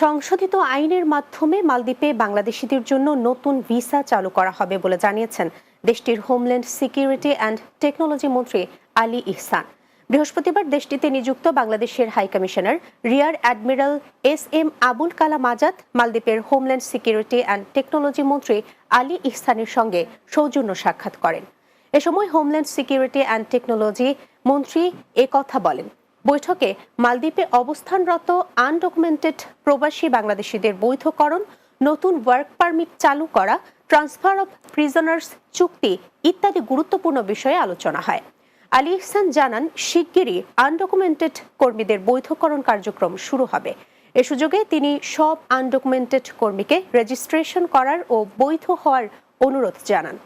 সংশোধিত আইনের মাধ্যমে মালদ্বীপে বাংলাদেশিদের জন্য নতুন ভিসা চালু করা হবে বলে জানিয়েছেন দেশটির হোমল্যান্ড সিকিউরিটি অ্যান্ড টেকনোলজি মন্ত্রী আলী ইহসান। বৃহস্পতিবার দেশটিতে নিযুক্ত বাংলাদেশের high commissioner rear admiral S M Abul Kalam Azad, মালদ্বীপের হোমল্যান্ড সিকিউরিটি অ্যান্ড টেকনোলজি মন্ত্রী আলী ইহসানের সঙ্গে সৌজন্য সাক্ষাৎ করেন। এ সময় হোমল্যান্ড সিকিউরিটি অ্যান্ড টেকনোলজি মন্ত্রী কথা বলেন। বৈঠকে মালদ্বীপে অবস্থানরত আনডকুমেন্টেড প্রবাসী বাংলাদেশিদের বৈধকরণ, নতুন ওয়ার্ক পারমিট চালু করা, ট্রান্সফার অফ প্রিজনার্স চুক্তি ইত্যাদি গুরুত্বপূর্ণ বিষয়ে আলোচনা হয়। আলী ইহসান জানান, শিগগিরই আনডকুমেন্টেড কর্মীদের বৈধকরণ কার্যক্রম শুরু হবে। এ সুযোগে তিনি সব আনডকুমেন্টেড কর্মীকে রেজিস্ট্রেশন করার ও বৈধ হওয়ার অনুরোধ জানান।